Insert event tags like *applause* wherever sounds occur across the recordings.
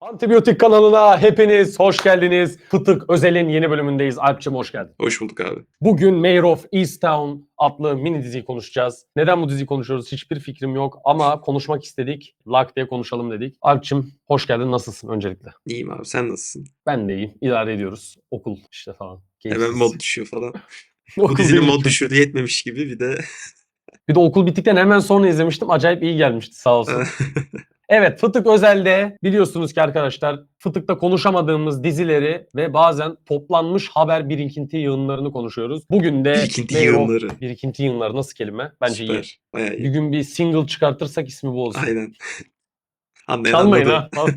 Antibiyotik kanalına hepiniz hoş geldiniz. Fıtık Özel'in yeni bölümündeyiz. Alpçım hoş geldin. Hoş bulduk abi. Bugün Mayor of Easttown adlı mini diziyi konuşacağız. Neden bu diziyi konuşuyoruz hiçbir fikrim yok ama konuşmak istedik. Lak diye konuşalım dedik. Alpçım hoş geldin nasılsın öncelikle? İyiyim abi sen nasılsın? Ben de iyiyim. İdare ediyoruz. Okul işte falan. Hemen Keyifsiz. mod düşüyor falan. *laughs* Bu dizinin mod düşürdü yetmemiş gibi bir de Bir de okul bittikten hemen sonra izlemiştim. Acayip iyi gelmişti sağ olsun. *laughs* Evet Fıtık Özel'de biliyorsunuz ki arkadaşlar Fıtık'ta konuşamadığımız dizileri ve bazen toplanmış haber birikinti yığınlarını konuşuyoruz. Bugün de birikinti yığınları. Birikinti yığınları nasıl kelime? Bence iyi. Süper. Bayağı Bir iyi. gün bir single çıkartırsak ismi bu olsun. Aynen. Anlayan Çalmayın anladı. ha. *laughs*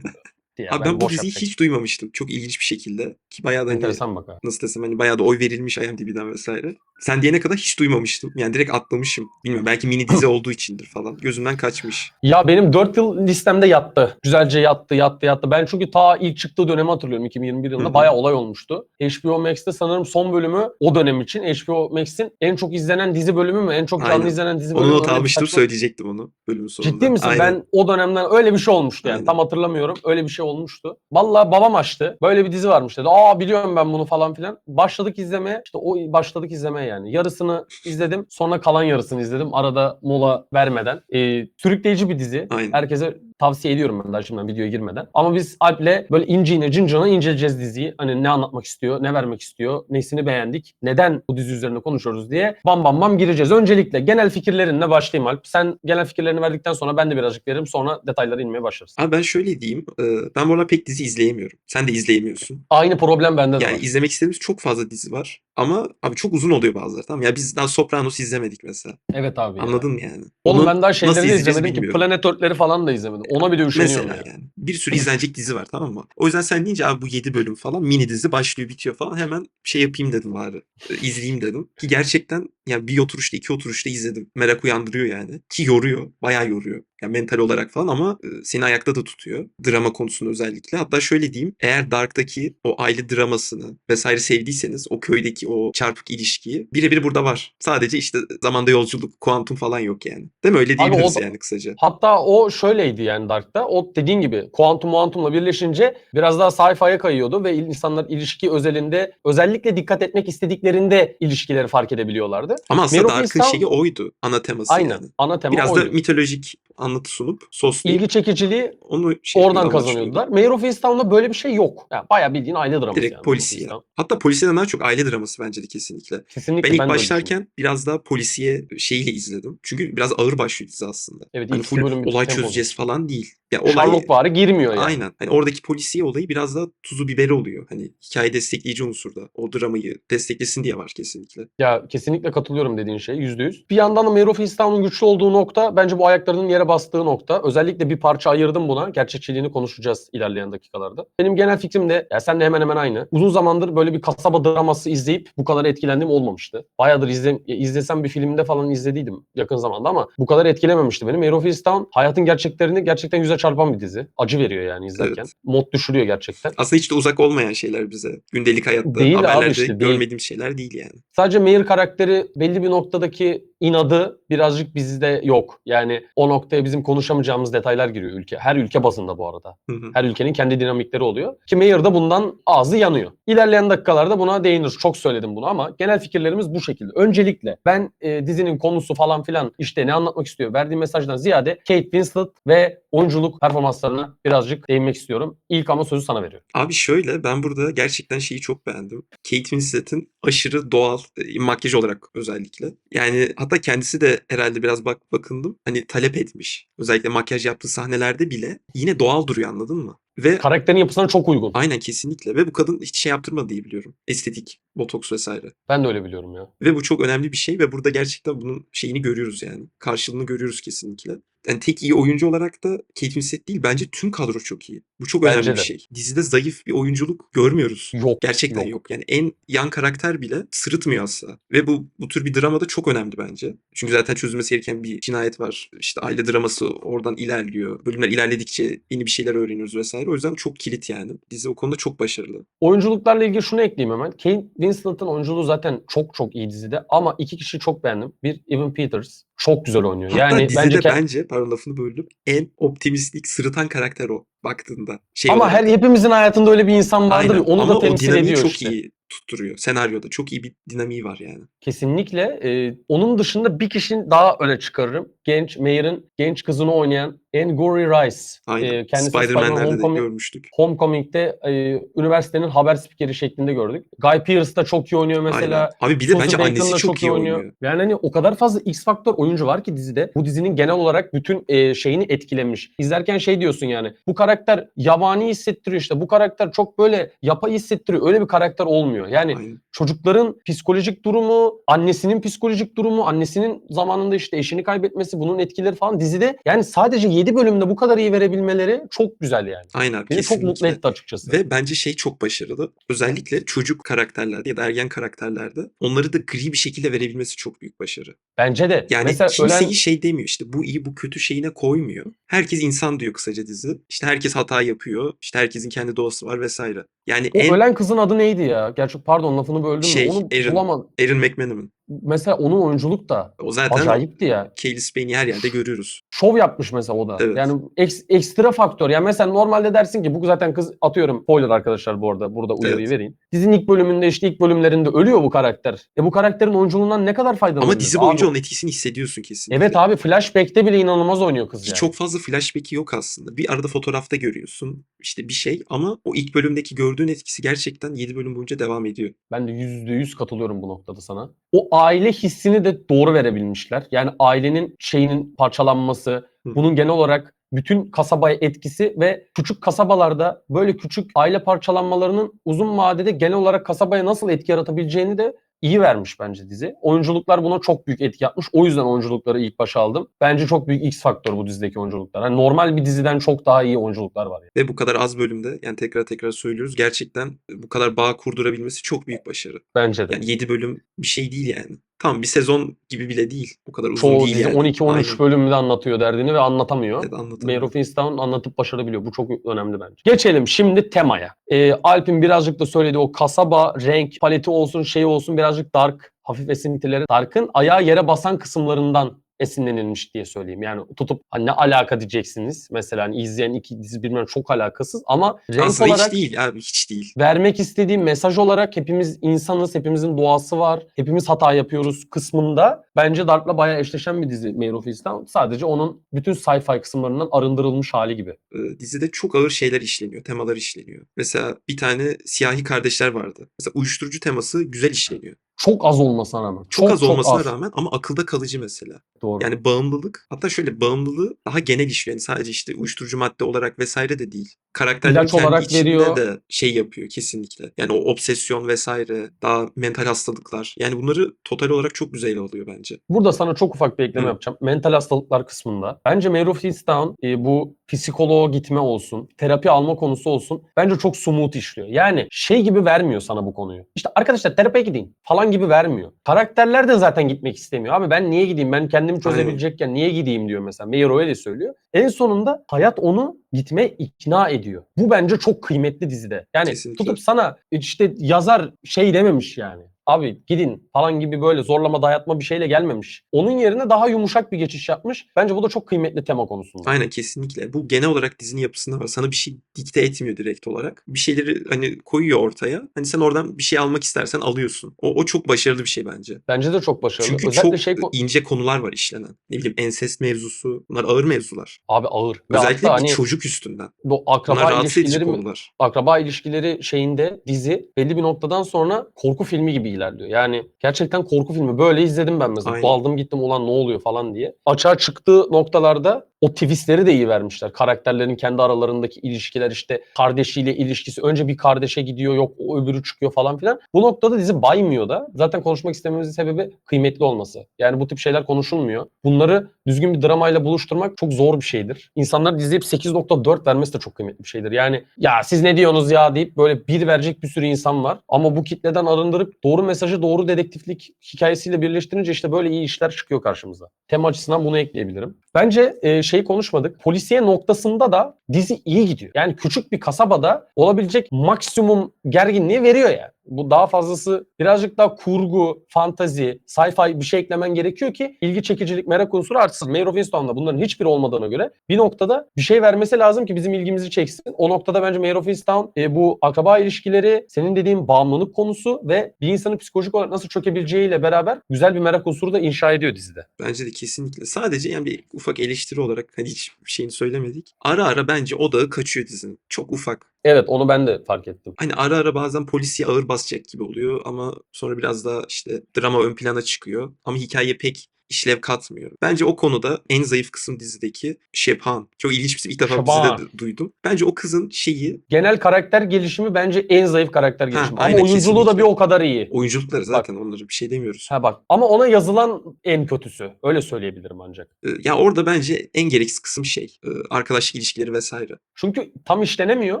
Ya Abi ben, bu boş diziyi yapacağım. hiç duymamıştım. Çok ilginç bir şekilde. Ki bayağı da hani, Enteresan bak ha. nasıl desem hani bayağı da oy verilmiş IMDb'den vesaire. Sen diyene kadar hiç duymamıştım. Yani direkt atlamışım. Bilmiyorum belki mini dizi *laughs* olduğu içindir falan. Gözümden kaçmış. Ya benim 4 yıl listemde yattı. Güzelce yattı, yattı, yattı. Ben çünkü ta ilk çıktığı dönemi hatırlıyorum 2021 yılında. Bayağı olay olmuştu. HBO Max'te sanırım son bölümü o dönem için. HBO Max'in en çok izlenen dizi bölümü mü? En çok canlı Aynen. izlenen dizi bölümü Onu mü? not Öyle bir almıştım saçma- söyleyecektim onu bölümün sonunda. Ciddi misin? Aynen. Ben o dönemden öyle bir şey olmuştu yani. Aynen. Tam hatırlamıyorum. Öyle bir şey olmuştu. Vallahi babam açtı. Böyle bir dizi varmış dedi. Aa biliyorum ben bunu falan filan. Başladık izlemeye. İşte o başladık izlemeye yani. Yarısını izledim. Sonra kalan yarısını izledim. Arada mola vermeden. Ee, sürükleyici bir dizi. Aynen. Herkese tavsiye ediyorum ben daha şimdiden videoya girmeden. Ama biz Alp'le böyle inciğine cincana inceleyeceğiz diziyi. Hani ne anlatmak istiyor, ne vermek istiyor, nesini beğendik, neden bu dizi üzerine konuşuyoruz diye bam bam bam gireceğiz. Öncelikle genel fikirlerinle başlayayım Alp. Sen genel fikirlerini verdikten sonra ben de birazcık veririm. Sonra detaylara inmeye başlarız. Abi ben şöyle diyeyim. e, Ben bu aralar pek dizi izleyemiyorum. Sen de izleyemiyorsun. Aynı problem bende de Yani var. izlemek istediğimiz çok fazla dizi var. Ama abi çok uzun oluyor bazıları tamam? Ya biz daha Sopranos izlemedik mesela. Evet abi ya. Anladın mı yani? Oğlum Onu ben daha şeyleri de izlemedim ki. Planet Earth'leri falan da izlemedim. Ona bile üşeniyorum Mesela ya. yani. Bir sürü izlenecek dizi var tamam mı? O yüzden sen deyince abi bu 7 bölüm falan mini dizi başlıyor bitiyor falan hemen şey yapayım dedim bari. E, izleyeyim dedim. Ki gerçekten yani bir oturuşta iki oturuşta izledim. Merak uyandırıyor yani. Ki yoruyor. Bayağı yoruyor. Yani mental olarak falan ama seni ayakta da tutuyor. Drama konusunda özellikle. Hatta şöyle diyeyim. Eğer Dark'taki o aile dramasını vesaire sevdiyseniz o köydeki o çarpık ilişkiyi birebir burada var. Sadece işte zamanda yolculuk, kuantum falan yok yani. Değil mi? Öyle Abi o diyebiliriz yani kısaca. Hatta o şöyleydi yani Dark'ta. O dediğin gibi kuantum muantumla birleşince biraz daha sci-fi'ye kayıyordu ve insanlar ilişki özelinde özellikle dikkat etmek istediklerinde ilişkileri fark edebiliyorlardı. Ama aslında Dark'ın şeyi oydu. Ana teması Aynen. yani. Ana tema Biraz oydu. da mitolojik anlatı sunup soslayıp İlgi çekiciliği onu şey oradan kazanıyordular. Mayor of Easttown'da böyle bir şey yok. Yani bayağı bildiğin aile draması Direkt yani. polisiye. Hatta polisiyeden daha çok aile draması bence de kesinlikle. Kesinlikle Ben ilk öyle başlarken biraz daha polisiye şeyiyle izledim. Çünkü biraz ağır başlıyor dizi aslında. Evet, Hani full olay çözeceğiz falan değil. Ya olay Sherlock girmiyor yani. Aynen. Hani oradaki polisiye olayı biraz daha tuzu biberi oluyor. Hani hikaye destekleyici unsurda. O dramayı desteklesin diye var kesinlikle. Ya kesinlikle katılıyorum dediğin şey yüzde yüz. Bir yandan da Mayor of Easttown'un güçlü olduğu nokta bence bu ayaklarının yere bastığı nokta. Özellikle bir parça ayırdım buna. Gerçekçiliğini konuşacağız ilerleyen dakikalarda. Benim genel fikrim de ya sen de hemen hemen aynı. Uzun zamandır böyle bir kasaba draması izleyip bu kadar etkilendiğim olmamıştı. Bayağıdır izle, izlesem bir filmde falan izlediydim yakın zamanda ama bu kadar etkilememişti beni. Mayor of Easttown hayatın gerçeklerini gerçekten yüze çarpan bir dizi. Acı veriyor yani izlerken. Evet. Mod düşürüyor gerçekten. Aslında hiç de uzak olmayan şeyler bize. Gündelik hayatta, Değil haberlerde işte, değil. görmediğim şeyler değil yani. Sadece Mayor karakteri belli bir noktadaki inadı birazcık bizde yok. Yani o noktaya bizim konuşamayacağımız detaylar giriyor ülke. Her ülke bazında bu arada. Hı hı. Her ülkenin kendi dinamikleri oluyor. Ki Mayor da bundan ağzı yanıyor. İlerleyen dakikalarda buna değiniriz. Çok söyledim bunu ama genel fikirlerimiz bu şekilde. Öncelikle ben e, dizinin konusu falan filan işte ne anlatmak istiyor verdiği mesajdan ziyade Kate Winslet ve oyunculuk performanslarına birazcık değinmek istiyorum. İlk ama sözü sana veriyorum. Abi şöyle ben burada gerçekten şeyi çok beğendim. Kate Winslet'in aşırı doğal e, makyaj olarak özellikle. Yani hatta kendisi de herhalde biraz bak bakındım. Hani talep etmiş. Özellikle makyaj yaptığı sahnelerde bile yine doğal duruyor anladın mı? Ve Karakterin yapısına çok uygun. aynen kesinlikle ve bu kadın hiç şey yaptırmadı diye biliyorum. Estetik, botoks vesaire. Ben de öyle biliyorum ya. Ve bu çok önemli bir şey ve burada gerçekten bunun şeyini görüyoruz yani. Karşılığını görüyoruz kesinlikle. Yani tek iyi oyuncu olarak da Kate Winslet değil bence tüm kadro çok iyi. Bu çok Bence önemli bir de. şey. Dizide zayıf bir oyunculuk görmüyoruz. Yok. Gerçekten yok. yok. Yani en yan karakter bile sırıtmıyor asla. Ve bu bu tür bir dramada çok önemli bence. Çünkü zaten çözülmesi gereken bir cinayet var. İşte aile draması oradan ilerliyor. Bölümler ilerledikçe yeni bir şeyler öğreniyoruz vesaire. O yüzden çok kilit yani. Dizi o konuda çok başarılı. Oyunculuklarla ilgili şunu ekleyeyim hemen. Kate Winslet'ın oyunculuğu zaten çok çok iyi dizide ama iki kişi çok beğendim. Bir Evan Peters çok güzel oynuyor. Hatta Yani dizide bence bence, pardon lafını böldüm. En optimistik, sırıtan karakter o baktığında. Şey ama olarak. her hepimizin hayatında öyle bir insan vardır. Aynen. Onu Ama da o temsil dinamiği ediyor çok işte. iyi tutturuyor. Senaryoda çok iyi bir dinamiği var yani. Kesinlikle. Ee, onun dışında bir kişinin daha öne çıkarırım. Genç Mayer'ın genç kızını oynayan Angourie Rice. Aynen. Ee, kendisi Spider-Man Spider-Man'lerde de Homecoming, görmüştük. Homecoming'de e, üniversitenin haber spikeri şeklinde gördük. Guy Pearce da çok iyi oynuyor mesela. Aynen. Abi bir de Susan bence Bacon annesi çok, iyi oynuyor. Yani hani o kadar fazla X faktör oyuncu var ki dizide. Bu dizinin genel olarak bütün e, şeyini etkilemiş. İzlerken şey diyorsun yani. Bu karakter yabani hissettiriyor işte. Bu karakter çok böyle yapay hissettiriyor. Öyle bir karakter olmuyor. Yani Aynen. çocukların psikolojik durumu, annesinin psikolojik durumu, annesinin zamanında işte eşini kaybetmesi, bunun etkileri falan dizide yani sadece 7 bölümde bu kadar iyi verebilmeleri çok güzel yani. Aynen Beni çok mutlu kesinlikle. etti açıkçası. Ve bence şey çok başarılı. Özellikle çocuk karakterlerde ya da ergen karakterlerde onları da gri bir şekilde verebilmesi çok büyük başarı. Bence de. Yani Mesela kimseyi ölen şey demiyor işte bu iyi bu kötü şeyine koymuyor. Herkes insan diyor kısaca dizi. İşte herkes hata yapıyor. İşte herkesin kendi doğası var vesaire. Yani o en ölen kızın adı neydi ya? Gerçi pardon lafını böldüm Şey, onu Erin. bulamadım. Aaron McManaman. Mesela onun oyunculuk da O zaten acayipti ya. Kaylee Spain'i her yerde görüyoruz. Şov yapmış mesela o da. Evet. Yani eks- ekstra faktör. Yani mesela normalde dersin ki bu zaten kız atıyorum. Spoiler arkadaşlar bu arada. Burada uyarıyı Evet. vereyim. Dizinin ilk bölümünde işte ilk bölümlerinde ölüyor bu karakter. E bu karakterin oyunculuğundan ne kadar faydalanıyoruz? Ama dizi boyunca Abi, onun etkisini hissediyorsun kesinlikle. Evet abi flashback'te bile inanılmaz oynuyor kız Ki yani. Çok fazla flashback'i yok aslında. Bir arada fotoğrafta görüyorsun işte bir şey ama o ilk bölümdeki gördüğün etkisi gerçekten 7 bölüm boyunca devam ediyor. Ben de yüzde yüz katılıyorum bu noktada sana. O aile hissini de doğru verebilmişler. Yani ailenin şeyinin parçalanması, Hı. bunun genel olarak bütün kasabaya etkisi ve küçük kasabalarda böyle küçük aile parçalanmalarının uzun vadede genel olarak kasabaya nasıl etki yaratabileceğini de iyi vermiş bence dizi. Oyunculuklar buna çok büyük etki yapmış. O yüzden oyunculukları ilk başa aldım. Bence çok büyük X faktör bu dizideki oyunculuklar. Hani normal bir diziden çok daha iyi oyunculuklar var. Yani. Ve bu kadar az bölümde yani tekrar tekrar söylüyoruz gerçekten bu kadar bağ kurdurabilmesi çok büyük başarı. Bence de. Yani 7 bölüm bir şey değil yani. Tamam bir sezon gibi bile değil. O kadar uzun Çoğu değil dizi yani. 12-13 Aynen. bölümde anlatıyor derdini ve anlatamıyor. Evet, anlatamıyor. Mayor of Easttown anlatıp başarabiliyor. Bu çok önemli bence. Geçelim şimdi temaya. Ee, Alp'in birazcık da söylediği o kasaba, renk paleti olsun, şey olsun birazcık dark, hafif esintileri. Dark'ın ayağı yere basan kısımlarından esinlenilmiş diye söyleyeyim. Yani tutup hani ne alaka diyeceksiniz. Mesela hani izleyen iki dizi birbirine çok alakasız ama renk Aslında olarak hiç değil abi hiç değil. vermek istediğim mesaj olarak hepimiz insanız, hepimizin doğası var, hepimiz hata yapıyoruz kısmında bence Dark'la bayağı eşleşen bir dizi Mayor of Easttown. Sadece onun bütün sci-fi kısımlarından arındırılmış hali gibi. Ee, dizide çok ağır şeyler işleniyor, temalar işleniyor. Mesela bir tane siyahi kardeşler vardı. Mesela uyuşturucu teması güzel işleniyor. Çok az olmasına rağmen. Çok, az olmasına az. rağmen ama akılda kalıcı mesela. Doğru. Yani bağımlılık hatta şöyle bağımlılığı daha genel işliyor. Yani sadece işte uyuşturucu madde olarak vesaire de değil. Karakterlerin İlaç kendi olarak içinde veriyor. de şey yapıyor kesinlikle. Yani o obsesyon vesaire, daha mental hastalıklar. Yani bunları total olarak çok güzel alıyor bence. Burada sana çok ufak bir ekleme Hı. yapacağım. Mental hastalıklar kısmında. Bence Mayor of Easttown e, bu psikoloğa gitme olsun, terapi alma konusu olsun. Bence çok smooth işliyor. Yani şey gibi vermiyor sana bu konuyu. İşte arkadaşlar terapiye gideyim falan gibi vermiyor. Karakterler de zaten gitmek istemiyor. Abi ben niye gideyim? Ben kendimi çözebilecekken niye gideyim diyor mesela. Mayor öyle söylüyor. En sonunda hayat onu gitmeye ikna ediyor. Bu bence çok kıymetli dizide. Yani Kesinlikle. tutup sana işte yazar şey dememiş yani. Abi gidin falan gibi böyle zorlama dayatma bir şeyle gelmemiş. Onun yerine daha yumuşak bir geçiş yapmış. Bence bu da çok kıymetli tema konusunda. Aynen kesinlikle. Bu genel olarak dizinin yapısında var. Sana bir şey dikte etmiyor direkt olarak. Bir şeyleri hani koyuyor ortaya. Hani sen oradan bir şey almak istersen alıyorsun. O, o çok başarılı bir şey bence. Bence de çok başarılı. Çünkü Özellikle çok şey ince konular var işlenen. Ne bileyim ensest mevzusu. Bunlar ağır mevzular. abi ağır. Özellikle bir hani çocuk üstünden. bu Bunlar akraba ilişkileri konular. akraba ilişkileri şeyinde dizi belli bir noktadan sonra korku filmi gibi ilerliyor. Yani gerçekten korku filmi. Böyle izledim ben mesela. Aynen. Daldım gittim ulan ne oluyor falan diye. Açığa çıktığı noktalarda o twistleri de iyi vermişler. Karakterlerin kendi aralarındaki ilişkiler işte kardeşiyle ilişkisi. Önce bir kardeşe gidiyor yok o öbürü çıkıyor falan filan. Bu noktada dizi baymıyor da. Zaten konuşmak istememizin sebebi kıymetli olması. Yani bu tip şeyler konuşulmuyor. Bunları düzgün bir dramayla buluşturmak çok zor bir şeydir. İnsanlar izleyip 8.4 vermesi de çok kıymetli bir şeydir. Yani ya siz ne diyorsunuz ya deyip böyle bir verecek bir sürü insan var. Ama bu kitleden arındırıp doğru mesajı doğru dedektiflik hikayesiyle birleştirince işte böyle iyi işler çıkıyor karşımıza. Tema açısından bunu ekleyebilirim. Bence e, şeyi konuşmadık. Polisiye noktasında da dizi iyi gidiyor. Yani küçük bir kasabada olabilecek maksimum gerginliği veriyor ya. Bu daha fazlası birazcık daha kurgu, fantazi, sci-fi bir şey eklemen gerekiyor ki ilgi çekicilik, merak unsuru artsın. Mayor of Easttown'da bunların hiçbiri olmadığına göre bir noktada bir şey vermesi lazım ki bizim ilgimizi çeksin. O noktada bence Mayor of Easttown e, bu akraba ilişkileri, senin dediğin bağımlılık konusu ve bir insanın psikolojik olarak nasıl çökebileceğiyle beraber güzel bir merak unsuru da inşa ediyor dizide. Bence de kesinlikle. Sadece yani bir ufak eleştiri olarak hani hiç şeyini söylemedik. Ara ara bence odağı kaçıyor dizinin. Çok ufak. Evet onu ben de fark ettim. Hani ara ara bazen polisiye ağır basacak gibi oluyor ama sonra biraz daha işte drama ön plana çıkıyor. Ama hikaye pek işlev katmıyor. Bence o konuda en zayıf kısım dizideki Şebhan. Çok ilginç bir isim. İlk defa bu Şebhan. dizide de duydum. Bence o kızın şeyi Genel karakter gelişimi bence en zayıf karakter gelişimi. Ama aynen, oyunculuğu da kesinlikle. bir o kadar iyi. oyunculukları zaten onları bir şey demiyoruz. Ha bak ama ona yazılan en kötüsü. Öyle söyleyebilirim ancak. Ee, Ya orada bence en gereksiz kısım şey. e, Arkadaşlık ilişkileri vesaire. Çünkü tam işlenemiyor.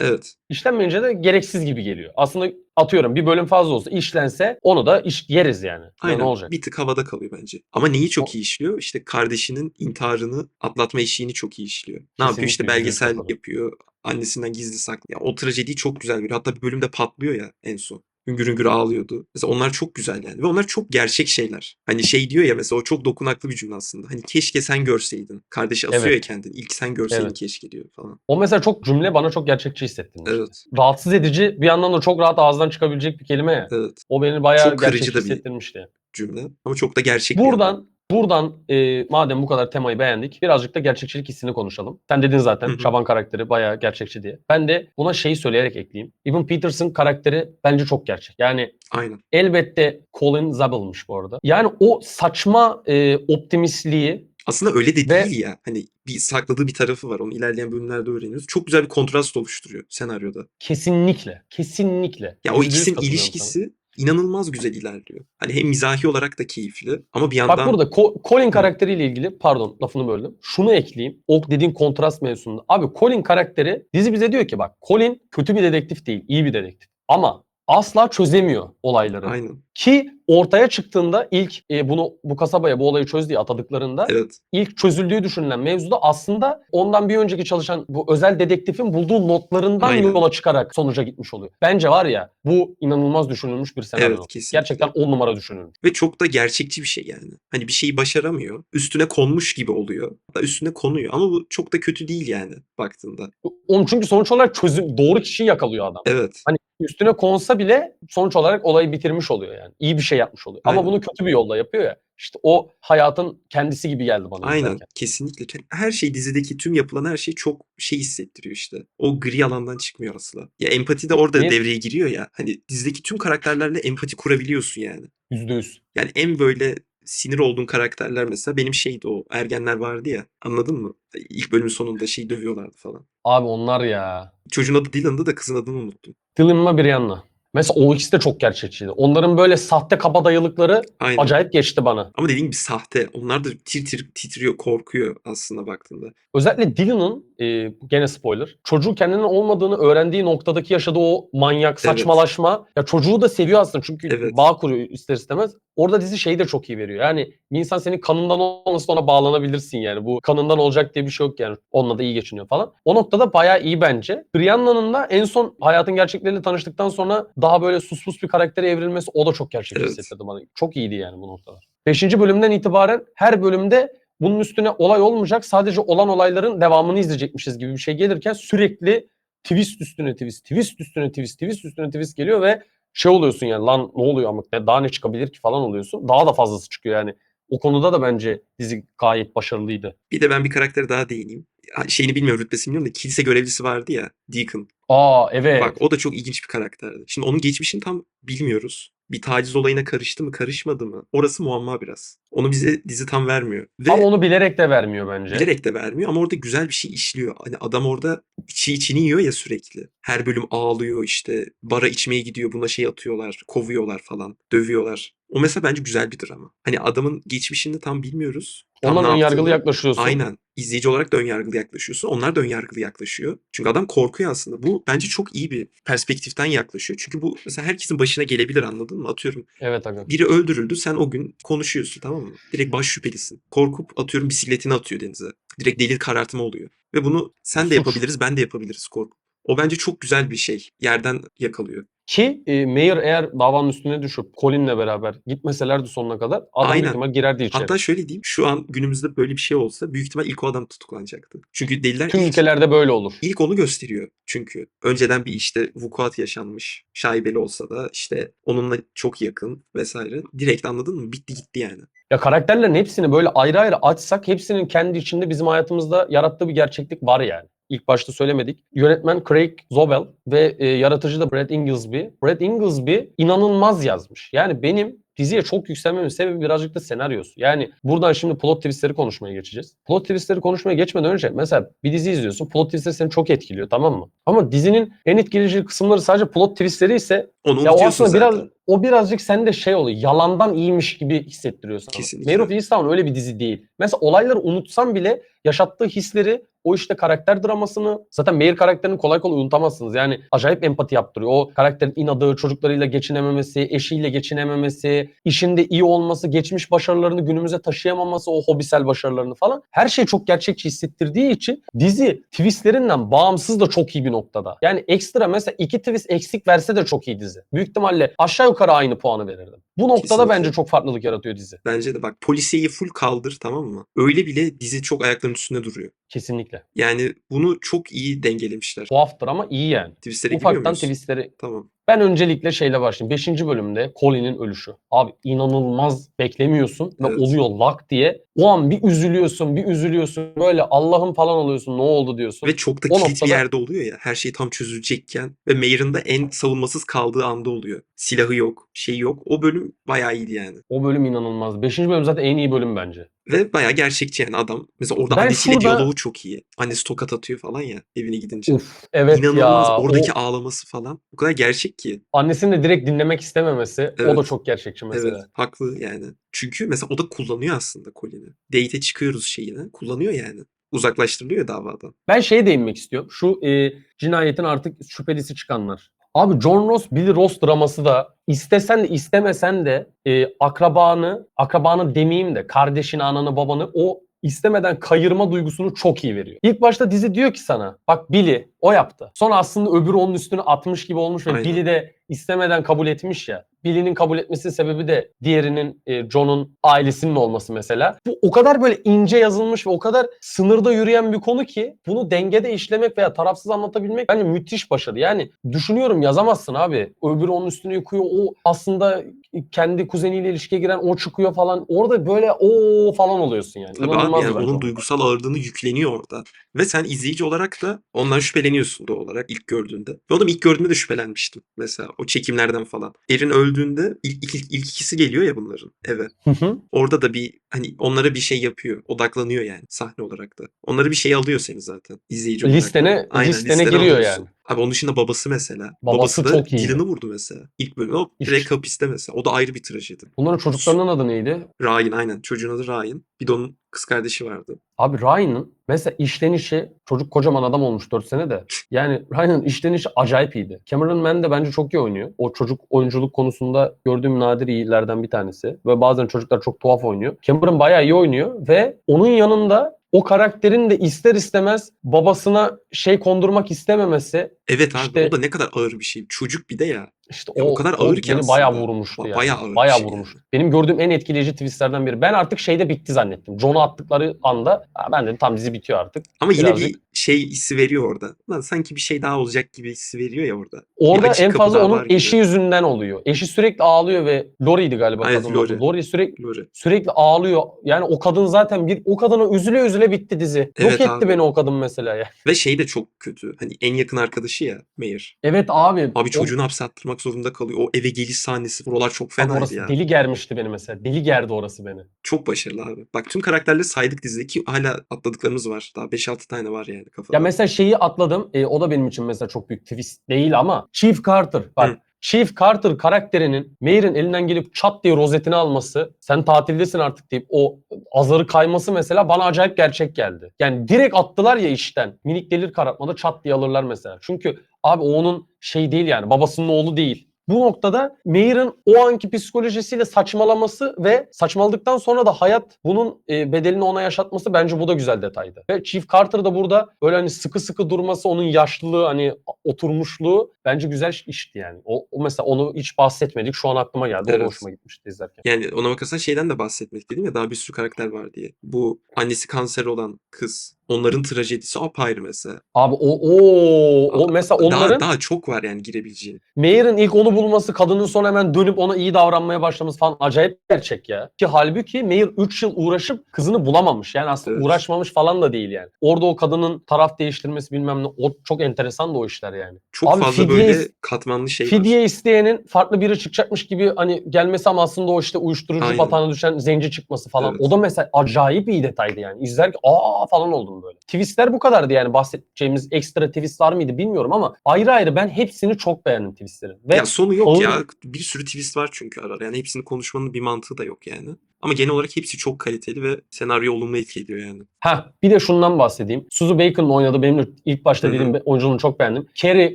Evet. İşlenmeyince de gereksiz gibi geliyor. Aslında atıyorum bir bölüm fazla olsa işlense onu da iş yeriz yani. Ya Aynen. ne olacak? Bir tık havada kalıyor bence. Ama neyi çok O- iyi işliyor? İşte kardeşinin intiharını atlatma eşiğini çok iyi işliyor. Ne yapıyor? İşte belgesel yapıyor. Annesinden gizli saklı. Ya o trajediyi çok güzel görüyor. Hatta bir bölümde patlıyor ya en son. Hüngür hüngür ağlıyordu. Mesela onlar çok güzel yani. Ve onlar çok gerçek şeyler. Hani şey diyor ya mesela o çok dokunaklı bir cümle aslında. Hani keşke sen görseydin. Kardeşi asıyor Evet. ya kendini. İlk sen görseydin Evet. keşke diyor falan. O mesela çok cümle bana çok gerçekçi hissettirmiş. Evet. Rahatsız edici bir yandan da çok rahat ağızdan çıkabilecek bir kelime ya. Evet. O beni bayağı Çok gerçekçi da bir- hissettirmişti. Cümle. Ama çok da gerçek bir. Buradan buradan e, madem bu kadar temayı beğendik birazcık da gerçekçilik hissini konuşalım. Sen dedin zaten Hı hı. Şaban karakteri bayağı gerçekçi diye. Ben de buna şeyi söyleyerek ekleyeyim. Evan Peterson karakteri bence çok gerçek. Yani Aynen. elbette Colin Zabel'mış bu arada. Yani o saçma e, optimistliği Aslında öyle de Ve- değil ya. Hani bir sakladığı bir tarafı var. Onu ilerleyen bölümlerde öğreniyoruz. Çok güzel bir kontrast oluşturuyor senaryoda. kesinlikle kesinlikle. Ya o ikisinin katılıyorum sana. İnanılmaz güzel ilerliyor. Hani hem mizahi olarak da keyifli ama bir yandan Bak burada Ko- Colin karakteriyle ilgili pardon lafını böldüm. Şunu ekleyeyim. O dediğin kontrast mevzusunda. Abi Colin karakteri dizi bize diyor ki bak Colin kötü bir dedektif değil, iyi bir dedektif. Ama asla çözemiyor olayları. aynen. Ki ortaya çıktığında ilk e, bunu bu kasabaya bu olayı çöz diye atadıklarında Evet. ilk çözüldüğü düşünülen mevzuda aslında ondan bir önceki çalışan bu özel dedektifin bulduğu notlarından Aynen. yola çıkarak sonuca gitmiş oluyor. Bence var ya bu inanılmaz düşünülmüş bir senaryo. Evet, kesinlikle. Gerçekten on numara düşünülmüş. Ve çok da gerçekçi bir şey yani. Hani bir şeyi başaramıyor. Üstüne konmuş gibi oluyor. Üstüne konuyor ama bu çok da kötü değil yani baktığında. Onun çünkü sonuç olarak çözüm doğru kişiyi yakalıyor adam. Evet. Hani üstüne konsa bile sonuç olarak olayı bitirmiş oluyor yani. İyi bir şey yapmış oluyor. Ama Aynen. bunu kötü bir yolda yapıyor ya. İşte o hayatın kendisi gibi geldi bana. Aynen. izlerken. Kesinlikle. Her şey dizideki tüm yapılan her şey çok şey hissettiriyor işte. O gri alandan çıkmıyor asla. Ya empati de orada Niye? devreye giriyor ya. Hani dizideki tüm karakterlerle empati kurabiliyorsun yani. Yüzde yüz. Yani en böyle sinir olduğun karakterler mesela benim şeydi o ergenler vardı ya anladın mı? İlk bölümün sonunda şey dövüyorlardı falan. Abi onlar ya. Çocuğun adı Dylan'dı da kızın adını unuttum. Dylan'la bir yanına. Mesela o ikisi de çok gerçekçiydi. Onların böyle sahte kabadayılıkları Aynen. acayip geçti bana. Ama dediğim gibi sahte. Onlar da tir tir titriyor, korkuyor aslında baktığında. Özellikle Dylan'ın e, gene spoiler. Çocuğu kendinin olmadığını öğrendiği noktadaki yaşadığı o manyak saçmalaşma. Ya çocuğu da seviyor aslında çünkü Evet. bağ kuruyor ister istemez. Orada dizi şeyi de çok iyi veriyor. Yani bir insan senin kanından olmasa ona bağlanabilirsin yani. Bu kanından olacak diye bir şey yok yani. Onunla da iyi geçiniyor falan. O noktada bayağı iyi bence. Brianna'nın da en son hayatın gerçekleriyle tanıştıktan sonra daha böyle sus pus bir karaktere evrilmesi o da çok gerçek Evet. hissettirdi bana. Çok iyiydi yani bu noktada. Beşinci bölümden itibaren her bölümde bunun üstüne olay olmayacak. Sadece olan olayların devamını izleyecekmişiz gibi bir şey gelirken sürekli twist üstüne twist, twist üstüne twist, twist üstüne twist geliyor ve şey oluyorsun yani lan ne oluyor ama daha ne çıkabilir ki falan oluyorsun. Daha da fazlası çıkıyor yani. O konuda da bence dizi gayet başarılıydı. Bir de ben bir karaktere daha değineyim. Şeyini bilmiyorum, rütbesini bilmiyorum da kilise görevlisi vardı ya, Deacon. Aa evet. Bak o da çok ilginç bir karakterdi. Şimdi onun geçmişini tam bilmiyoruz. Bir taciz olayına karıştı mı, karışmadı mı? Orası muamma biraz. Onu bize dizi tam vermiyor. Ve Ama onu bilerek de vermiyor bence. bilerek de vermiyor ama orada güzel bir şey işliyor. Hani adam orada içi içini yiyor ya sürekli. Her bölüm ağlıyor işte. Bara içmeye gidiyor. Buna şey atıyorlar. Kovuyorlar falan. Dövüyorlar. O mesela bence güzel bir drama. Hani adamın geçmişini tam bilmiyoruz. Tam Ondan ne ön yargılı yaptığını. yaklaşıyorsun. Aynen. İzleyici olarak da ön yargılı yaklaşıyorsun. Onlar da ön yargılı yaklaşıyor. Çünkü adam korkuyor aslında. Bu bence çok iyi bir perspektiften yaklaşıyor. Çünkü bu mesela herkesin başına gelebilir anladın mı? Atıyorum Evet aga. biri öldürüldü sen o gün konuşuyorsun tamam mı? Direkt baş şüphelisin. Korkup atıyorum bisikletini atıyor denize. Direkt delil karartma oluyor. Ve bunu sen de *laughs* yapabiliriz ben de yapabiliriz korkup. O bence çok güzel bir şey. Yerden yakalıyor. Ki e, Mayer eğer davanın üstüne düşüp Colin'le beraber gitmeselerdi sonuna kadar adam Aynen. büyük ihtimal girerdi içeri. Hatta şöyle diyeyim. Şu an günümüzde böyle bir şey olsa büyük ihtimal ilk o adam tutuklanacaktı. Çünkü deliller Tüm ilk, ülkelerde böyle olur. ilk onu gösteriyor. Çünkü önceden bir işte vukuat yaşanmış. Şaibeli olsa da işte onunla çok yakın vesaire. Direkt anladın mı? Bitti gitti yani. Ya karakterlerin hepsini böyle ayrı ayrı açsak hepsinin kendi içinde bizim hayatımızda yarattığı bir gerçeklik var yani. İlk başta söylemedik. Yönetmen Craig Zobel ve e, yaratıcı da Brad Inglesby. Brad Inglesby inanılmaz yazmış. Yani benim diziye çok yükselmemin sebebi birazcık da senaryosu. Yani buradan şimdi plot twistleri konuşmaya geçeceğiz. Plot twistleri konuşmaya geçmeden önce mesela bir dizi izliyorsun. Plot twistleri seni çok etkiliyor tamam mı? Ama dizinin en etkileyici kısımları sadece plot twistleri ise Onu ya o aslında zaten. biraz o birazcık sende şey oluyor. Yalandan iyiymiş gibi hissettiriyor sana. Kesinlikle. Mare of Easttown öyle bir dizi değil. Mesela olayları unutsan bile yaşattığı hisleri o işte karakter dramasını zaten Mayer karakterini kolay kolay unutamazsınız. Yani acayip empati yaptırıyor. O karakterin inadı, çocuklarıyla geçinememesi, eşiyle geçinememesi, işinde iyi olması, geçmiş başarılarını günümüze taşıyamaması, o hobisel başarılarını falan. Her şey çok gerçekçi hissettirdiği için dizi twistlerinden bağımsız da çok iyi bir noktada. Yani ekstra mesela iki twist eksik verse de çok iyi dizi. Büyük ihtimalle aşağı yukarı aynı puanı verirdim. Bu noktada Kesinlikle. bence çok farklılık yaratıyor dizi. Bence de bak polisiyeyi full kaldır tamam mı? Öyle bile dizi çok ayaklarının üstünde duruyor. Kesinlikle. Yani bunu çok iyi dengelemişler. Tuhaftır ama iyi yani. Twistlere giriyor Ufaktan twistleri Tamam. Ben öncelikle şeyle başlayayım. 5. bölümde Colin'in ölüşü. Abi inanılmaz beklemiyorsun ve Evet. oluyor lak diye. O an bir üzülüyorsun, bir üzülüyorsun. Böyle Allah'ım falan oluyorsun. Ne oldu diyorsun. Ve çok da O kilit bir noktada- yerde oluyor ya. Her şey tam çözülecekken ve Mayer'ın da en savunmasız kaldığı anda oluyor. Silahı yok, şey yok. O bölüm bayağı iyiydi yani. O bölüm inanılmaz. 5. bölüm zaten en iyi bölüm bence. Ve bayağı gerçekçi yani adam. Mesela orada Ben annesiyle şurada- diyaloğu çok iyi. Annesi tokat atıyor falan ya evine gidince. Uf evet İnanılmaz. ya. Oradaki O ağlaması falan. O kadar gerçek ki. annesini de direkt dinlemek istememesi o Evet. da çok gerçekçi mesela. Evet. Haklı yani. Çünkü mesela o da kullanıyor aslında Colin'i. Date'e çıkıyoruz şeyine. Kullanıyor yani. Uzaklaştırılıyor davadan. Ben şeye değinmek istiyorum. Şu e, cinayetin artık şüphelisi çıkanlar. Abi John Ross, Billy Ross draması da istesen de istemesen de e, akrabanı, akrabanı demeyeyim de kardeşini, ananı, babanı o istemeden kayırma duygusunu çok iyi veriyor. İlk başta dizi diyor ki sana bak Billy o yaptı. Sonra aslında öbürü onun üstüne atmış gibi olmuş ve Aynen. Billy de istemeden kabul etmiş ya. Billy'nin kabul etmesi sebebi de diğerinin e, John'un ailesinin olması mesela. Bu o kadar böyle ince yazılmış ve o kadar sınırda yürüyen bir konu ki bunu dengede işlemek veya tarafsız anlatabilmek bence müthiş başarı. Yani düşünüyorum yazamazsın abi. Öbürü onun üstüne yıkıyor. O aslında kendi kuzeniyle ilişkiye giren o çıkıyor falan. Orada böyle o falan oluyorsun yani. Tabii abi yani onun duygusal ağırlığını yükleniyor orada. Ve sen izleyici olarak da ondan şüpheleniyorsun doğal olarak ilk gördüğünde. Ve oğlum ilk gördüğümde de şüphelenmiştim mesela o çekimlerden falan. Erin öldüğünde ilk, ilk, ilk ikisi geliyor ya bunların eve. Hı hı. Orada da bir hani onlara bir şey yapıyor. Odaklanıyor yani sahne olarak da. Onları bir şey alıyor seni zaten izleyici olarak. Listene- Aynen, listene giriyor alıyorsun. yani. Abi onun dışında babası mesela. Babası da çok iyi. Dylan'ı vurdu mesela. İlk bölüm. O direkt hapiste mesela. O da ayrı bir trajedi. Bunların çocuklarının adı neydi? Ryan aynen. Çocuğun adı Ryan. Bir de onun kız kardeşi vardı. Abi Ryan'ın mesela işlenişi çocuk kocaman adam olmuş 4 sene de. Yani Ryan'ın işlenişi acayip iyiydi. Cameron Mann de bence çok iyi oynuyor. O çocuk oyunculuk konusunda gördüğüm nadir iyilerden bir tanesi. Ve bazen çocuklar çok tuhaf oynuyor. Cameron bayağı iyi oynuyor ve onun yanında o karakterin de ister istemez babasına şey kondurmak istememesi Evet abi İşte- o da ne kadar ağır bir şey. Çocuk bir de ya. İşte Ya o, o kadar ağır ki beni bayağı vurmuştu yani. bayağı ağır bayağı şey vurmuştu. yani. Benim gördüğüm en etkileyici twistlerden biri. Ben artık şeyde bitti zannettim. John'u attıkları anda "Ha, ben dedim tam dizi bitiyor artık. Ama yine Birazcık. bir şey hissi veriyor orada. Lan sanki bir şey daha olacak gibi hissi veriyor ya orada. Orada en fazla onun var gibi. eşi yüzünden oluyor. Eşi sürekli ağlıyor ve Lori'ydi galiba Aynen, kadın. Lori. Lori sürekli Böyle. sürekli ağlıyor. Yani o kadın zaten bir o kadına üzüle üzüle bitti dizi. Yok Evet etti abi. beni o kadın mesela ya. Ve şey de çok kötü. Hani en yakın arkadaşı ya Mayer. Evet abi. Abi o- çocuğunu hapse attırmak zorunda kalıyor. O eve geliş sahnesi. Buralar çok fenaydı orası ya. deli germişti beni mesela. Deli gerdi orası beni. Çok başarılı abi. Bak tüm karakterleri saydık dizide ki hala atladıklarımız var. Daha 5-6 tane var yani kafada. Ya mesela şeyi atladım. E, o da benim için mesela çok büyük twist değil ama Chief Carter. Bak Hı. Chief Carter karakterinin Mayer'in elinden gelip çat diye rozetini alması, sen tatildesin artık deyip o azarı kayması mesela bana acayip gerçek geldi. Yani direkt attılar ya işten. Minik delir karartmada çat diye alırlar mesela. Çünkü abi o onun şey değil yani babasının oğlu değil. Bu noktada Mayer'ın o anki psikolojisiyle saçmalaması ve saçmaladıktan sonra da hayat bunun e, bedelini ona yaşatması bence bu da güzel detaydı. Ve Chief Carter da burada böyle hani sıkı sıkı durması, onun yaşlılığı hani oturmuşluğu bence güzel işti yani. O, o mesela onu hiç bahsetmedik. Şu an aklıma geldi. O Evet. hoşuma gitmişti izlerken. Yani ona bakarsan şeyden de bahsetmek dedim ya daha bir sürü karakter var diye. Bu annesi kanser olan kız. Onların trajedisi apayrı mesela. Abi o o, o mesela onların Daha, daha çok var yani girebileceği. Mayer'ın ilk onu bulması, kadının sonra hemen dönüp ona iyi davranmaya başlaması falan acayip gerçek ya. Ki halbuki Mayer 3 yıl uğraşıp kızını bulamamış. Yani aslında Evet. uğraşmamış falan da değil yani. Orada o kadının taraf değiştirmesi bilmem ne o çok enteresan da o işler yani. Çok Abi fazla fidye böyle katmanlı şey var. Fidye isteyenin farklı biri çıkacakmış gibi hani gelmesi ama aslında o işte uyuşturucu Aynen. batağına düşen zenci çıkması falan. Evet. O da mesela acayip iyi detaydı yani. İzlerken aa falan oldum böyle. Twistler bu kadardı yani bahsedeceğimiz ekstra twist var mıydı bilmiyorum ama ayrı ayrı ben hepsini çok beğendim twistlerin. Ve Ya sonu yok Oğlum- ya. Bir sürü twist var çünkü ara ara. Yani hepsini konuşmanın bir mantığı da yok yani. Ama genel olarak hepsi çok kaliteli ve senaryo olumlu etki ediyor yani. Ha bir de şundan bahsedeyim. Suzu Bacon'ın oynadığı benim de ilk başta Hı hı. dediğim oyunculuğunu çok beğendim. Carrie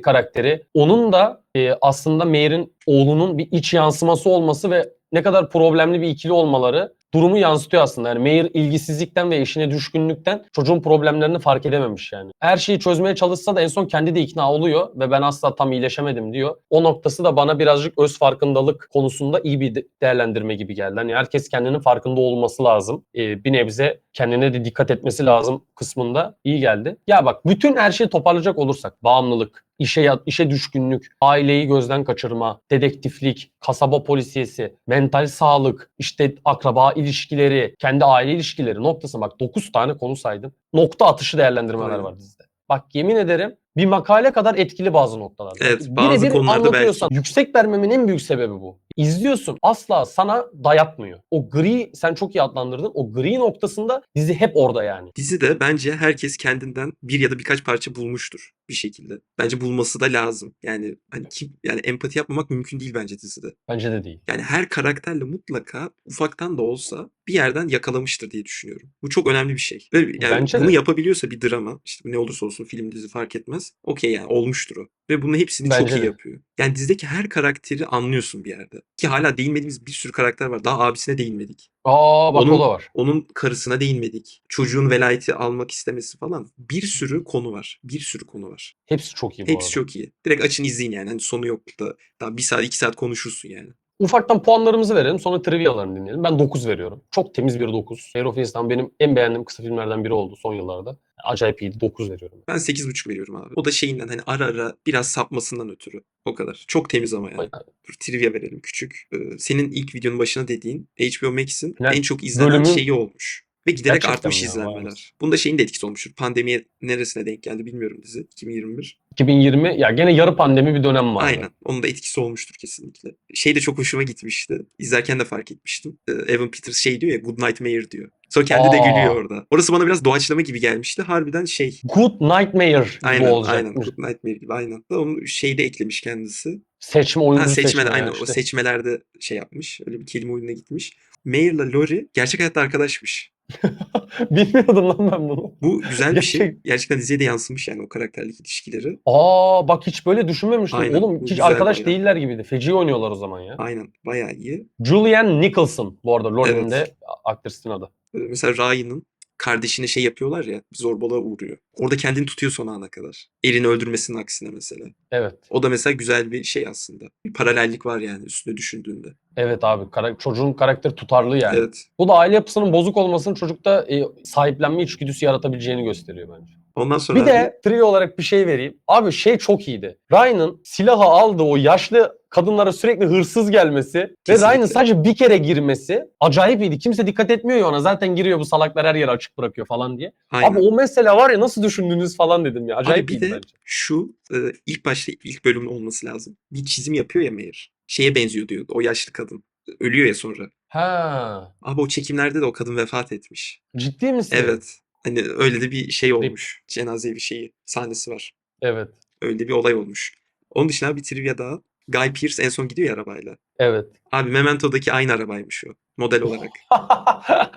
karakteri onun da e, aslında Mayer'in oğlunun bir iç yansıması olması ve ne kadar problemli bir ikili olmaları durumu yansıtıyor aslında. Yani Mayer ilgisizlikten ve eşine düşkünlükten çocuğun problemlerini fark edememiş yani. Her şeyi çözmeye çalışsa da en son kendi de ikna oluyor ve ben asla tam iyileşemedim diyor. O noktası da bana birazcık öz farkındalık konusunda iyi bir de- değerlendirme gibi geldi. Hani herkes kendinin farkında olması lazım. Ee, bir nebze kendine de dikkat etmesi lazım kısmında iyi geldi. Ya bak bütün her şeyi toparlayacak olursak bağımlılık, işe işe düşkünlük, aileyi gözden kaçırma, dedektiflik, kasaba polisiyesi, mental sağlık, işte akraba ilişkileri, kendi aile ilişkileri noktası bak 9 tane konu saydım. Nokta atışı değerlendirmeler var dizide. Bak yemin ederim bir makale kadar etkili bazı noktalar. Evet, bazı birebir konularda anlatıyorsan, Yüksek vermemin en büyük sebebi bu. İzliyorsun asla sana dayatmıyor. O gri sen çok iyi adlandırdın. O gri noktasında dizi hep orada yani. Dizide bence herkes kendinden bir ya da birkaç parça bulmuştur bir şekilde. Bence bulması da lazım. Yani hani kim yani empati yapmamak mümkün değil bence dizide. Bence de değil. Yani her karakterle mutlaka ufaktan da olsa bir yerden yakalamıştır diye düşünüyorum. Bu çok önemli bir şey. Ve yani Bence bunu de. yapabiliyorsa bir drama, işte ne olursa olsun film dizi fark etmez. Okey yani olmuştur o. Ve bunu hepsini Bence çok iyi de. yapıyor. Yani dizideki her karakteri anlıyorsun bir yerde. Ki hala değinmediğimiz bir sürü karakter var. Daha abisine değinmedik. Aa bak Onun- o da var. Onun karısına değinmedik. Çocuğun velayeti almak istemesi falan. Bir sürü konu var. Bir sürü konu var. Hepsi çok iyi bu Hepsi arada. çok iyi. Direkt açın izleyin yani. Hani sonu yok da. Daha bir saat iki saat konuşursun yani. Ufaktan puanlarımızı verelim sonra trivialarını dinleyelim. Ben 9 veriyorum. Çok temiz bir 9. Hero of Instant benim en beğendiğim kısa filmlerden biri oldu son yıllarda. Acayip iyiydi. 9 veriyorum. Ben 8.5 veriyorum abi. O da şeyinden hani ara ara biraz sapmasından ötürü. O kadar. Çok temiz ama yani. Dur, trivia verelim küçük. Ee, senin ilk videonun başına dediğin HBO Max'in Ne? en çok izlenen Bölümü- şeyi olmuş. Ve giderek Gerçekten artmış ya? İzlenmeler. Bunda şeyin de etkisi olmuştur. Pandemiye neresine denk geldi bilmiyorum dizi. 2021. 2020 ya gene yarı pandemi bir dönem vardı. Aynen. Onun da etkisi olmuştur kesinlikle. Şey de çok hoşuma gitmişti. İzlerken de fark etmiştim. Ee, Evan Peters şey diyor ya Good Night Mayor diyor. Sonra kendi de Aa. gülüyor orada. Orası bana biraz doğaçlama gibi gelmişti. Harbiden şey. Good Nightmare gibi Aynen olacak. aynen. Good Night Mayor gibi aynen. Onu şeyde eklemiş kendisi. Seçme oyuncu Ha, seçme, seçme. aynen ya o işte. seçmelerde şey yapmış. Öyle bir kelime oyununa gitmiş. Mayer'la Lori gerçek hayatta arkadaşmış. *laughs* Bilmiyordum lan ben bunu. Bu güzel bir şey. Gerçek- Gerçekten diziye de yansımış yani o karakterlik ilişkileri. Aa bak hiç böyle düşünmemiştim. Aynen, Oğlum hiç arkadaş bayağı. değiller gibiydi. Feci oynuyorlar o zaman ya. Aynen bayağı iyi. Julian Nicholson bu arada Lori'nin Evet. de aktrisinin adı. Mesela Ryan'ın kardeşine şey yapıyorlar ya zorbalığa uğruyor. Orada kendini tutuyor son ana kadar. Erini öldürmesinin aksine mesela. Evet. O da mesela güzel bir şey aslında. Bir paralellik var yani üstüne düşündüğünde. Evet abi. Kara- çocuğun karakteri tutarlı yani. Evet. Bu da aile yapısının bozuk olmasının çocukta e, sahiplenme içgüdüsü yaratabileceğini gösteriyor bence. Ondan sonra Bir abi- de trivia olarak bir şey vereyim. Abi şey çok iyiydi. Ryan'ın silahı aldığı o yaşlı kadınlara sürekli hırsız gelmesi ve Kesinlikle. Ryan'ın sadece bir kere girmesi acayip iyiydi. Kimse dikkat etmiyor ya ona. Zaten giriyor bu salaklar her yeri açık bırakıyor falan diye. aynen. Abi o mesela var ya nasıl düşündünüz falan dedim ya. Acayip Abi bir de bence. şu e, ilk başta ilk bölümün olması lazım. Bir çizim yapıyor ya Meyer. Şeye benziyor diyor o yaşlı kadın. Ölüyor ya sonra. Ha. Abi o çekimlerde de o kadın vefat etmiş. Ciddi misin? Evet. Hani öyle de bir şey olmuş. Cenaze bir şeyi sahnesi var. Evet. Öyle bir olay olmuş. Onun dışında bir trivia daha. Guy Pearce en son gidiyor ya arabayla. Evet. Abi Memento'daki aynı arabaymış o. Model olarak. *laughs*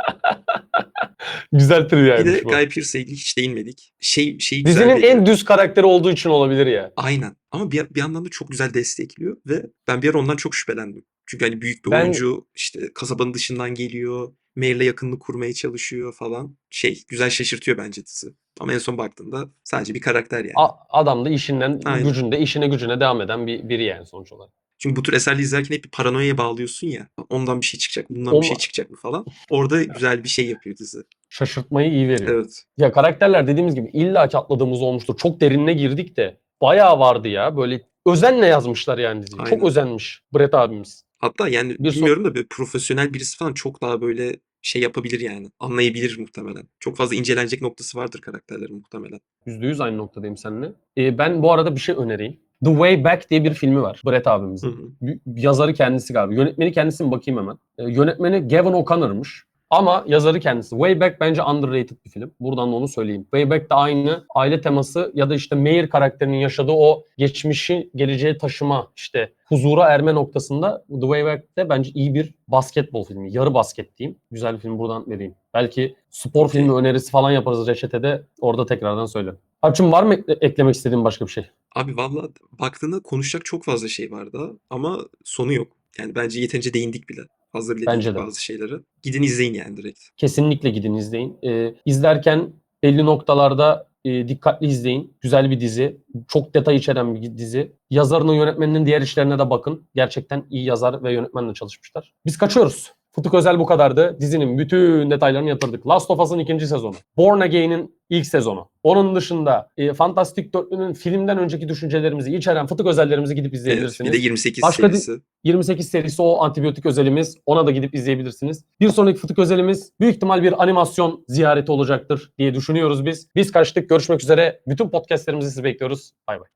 Güzel Bir trivyaymış de bu. Guy Pearce'la ilgili hiç değinmedik. Şey, şeyi güzel Dizinin değil. en düz karakteri olduğu için olabilir ya. Aynen. Ama bir, bir yandan da çok güzel destekliyor ve ben bir ara ondan çok şüphelendim. Çünkü hani büyük bir Ben- oyuncu işte kasabanın dışından geliyor. Mail'le yakınlık kurmaya çalışıyor falan. Şey güzel şaşırtıyor bence dizi. Ama en son baktığında sadece bir karakter yani. A- adam da işinden Aynen. gücünde, işine gücüne devam eden bir biri yani sonuç olarak. Çünkü bu tür eserleri izlerken hep bir paranoyaya bağlıyorsun ya. Ondan bir şey çıkacak bundan O- bir şey çıkacak mı falan. Orada güzel bir şey yapıyor dizi. Şaşırtmayı iyi veriyor. Evet. Ya karakterler dediğimiz gibi illa ki atladığımız olmuştur. Çok derinine girdik de bayağı vardı ya. Böyle özenle yazmışlar yani diziyi. Aynen. Çok özenmiş Brett abimiz. Hatta yani Bir bilmiyorum da böyle profesyonel birisi falan çok daha böyle şey yapabilir yani. Anlayabilir muhtemelen. Çok fazla incelenecek noktası vardır karakterlerin muhtemelen. %100 aynı noktadayım seninle. Ee, ben bu arada bir şey önereyim. The Way Back diye bir filmi var Brett Hı abimizin. hı. Y- Yazarı kendisi galiba. Yönetmeni kendisi mi bakayım hemen. Ee, yönetmeni Gavin O'Connor'mış. Ama yazarı kendisi. Way Back bence underrated bir film. Buradan da onu söyleyeyim. Way Back de aynı aile teması ya da işte Mayer karakterinin yaşadığı o geçmişi geleceğe taşıma işte huzura erme noktasında The Way Back de bence iyi bir basketbol filmi. Yarı basket diyeyim. Güzel bir film buradan vereyim. Belki spor filmi önerisi falan yaparız reçetede. Orada tekrardan söyle. Abçım var mı ekle- eklemek istediğin başka bir şey? Abi valla baktığında konuşacak çok fazla şey var daha ama sonu yok. Yani bence yeterince değindik bile. Bile Bence de. bazı şeylere. Gidin izleyin yani direkt. Kesinlikle gidin izleyin. Ee, izlerken belli noktalarda e, dikkatli izleyin. Güzel bir dizi. Çok detay içeren bir dizi. Yazarının yönetmeninin diğer işlerine de bakın. Gerçekten iyi yazar ve yönetmenle çalışmışlar. Biz kaçıyoruz. Futuk Özel bu kadardı. Dizinin bütün detaylarını yatırdık. Last of Us'ın ikinci sezonu. Born Again'in ilk sezonu. Onun dışında e, Fantastic Dörtlü'nün filmden önceki düşüncelerimizi içeren Futuk Özellerimizi gidip Evet, izleyebilirsiniz. bir de 28 Başka serisi. 28 serisi o antibiyotik özelimiz. Ona da gidip izleyebilirsiniz. Bir sonraki fıtık özelimiz büyük ihtimal bir animasyon ziyareti olacaktır diye düşünüyoruz biz. Biz kaçtık. Görüşmek üzere. Bütün podcastlerimizi sizi bekliyoruz. Bay bay.